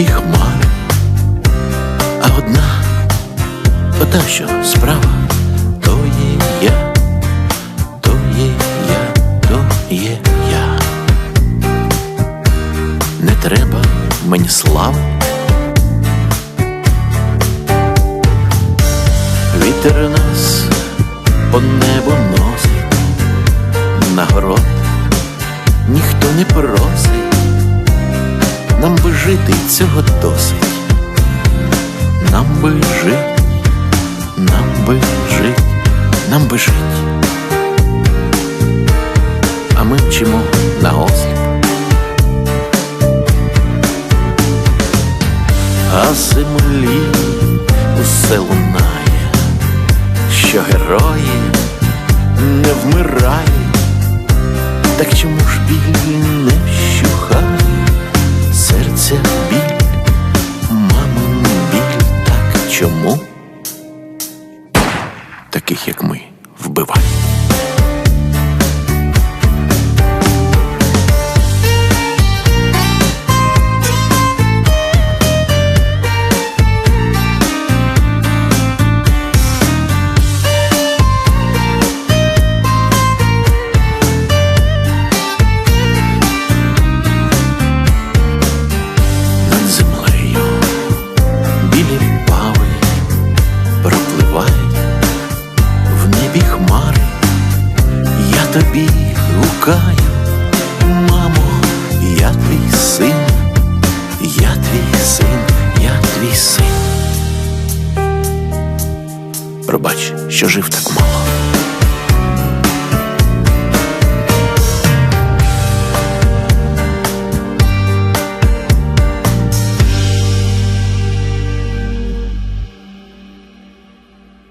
небі хмари, а одна, ота, що справа, то є я, то є я, то є я. Не треба мені слави. Вітер нас по небу носить, нагород ніхто не просить жити цього досить, нам би жить, нам би жить, нам би жить. А ми вчимо на осліп. А землі усе лунає, що герої не вмирають, так чому ж біль не серця біль, мамин біль, так чому? Таких, як ми, вбивають. Хмари. Я тобі гукаю, мамо, я твій син, я твій син, я твій син. Пробач, що жив так мало.